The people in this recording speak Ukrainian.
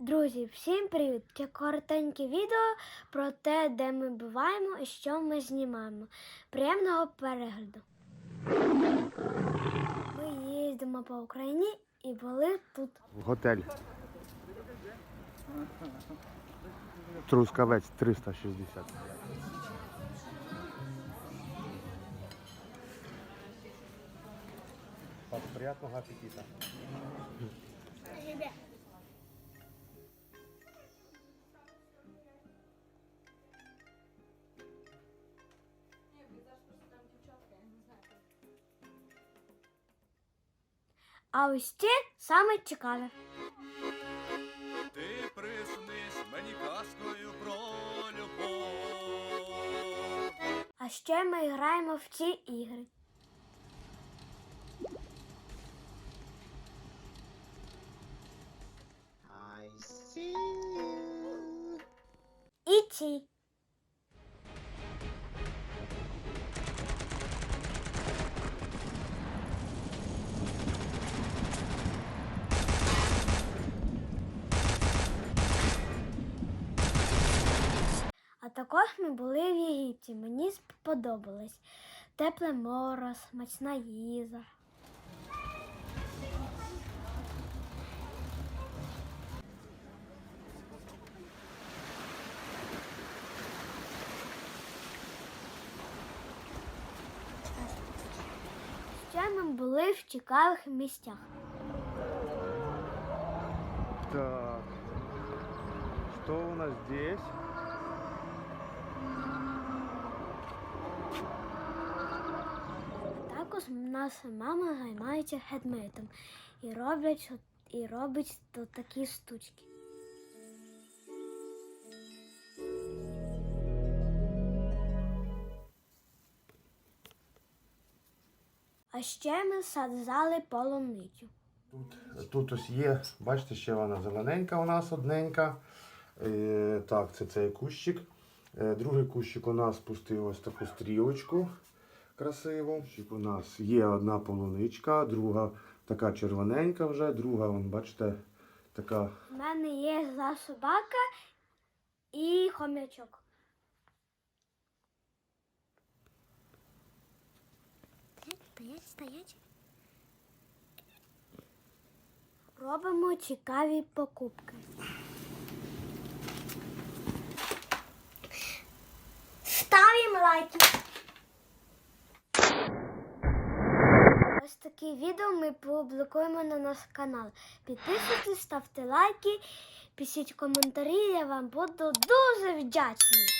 Друзі, всім привіт! Це коротеньке відео про те, де ми буваємо і що ми знімаємо. Приємного перегляду. Ми їздимо по Україні і були тут. Готель. Трускавець 360. Приятного аппетита. А ось це саме цікаве. Ти приснись мені казкою про любов. А ще ми граємо в ці ігри. I see you. І ці. Також ми були в Єгипті. Мені сподобалось. Тепле море, смачна їжа. Ще ми були в цікавих місцях. Так. Что у нас здесь? Також наша мама займається хедмейтом і роблять і робить такі штучки. А ще ми саджали полуницю. Тут, тут ось є, бачите, ще вона зелененька у нас одненька. Е, так, це цей кущик. Е, другий кущик у нас пустив ось таку стрілочку красиву. Кущик У нас є одна полуничка, друга така червоненька вже, друга, вон, бачите, така. У мене є зла собака і хомячок. Стоять, стоять. Робимо цікаві покупки. Ставимо лайки. Ось такі відео ми публікуємо на наш канал. Підписуйтесь, ставте лайки, пишіть коментарі, я вам буду дуже вдячний.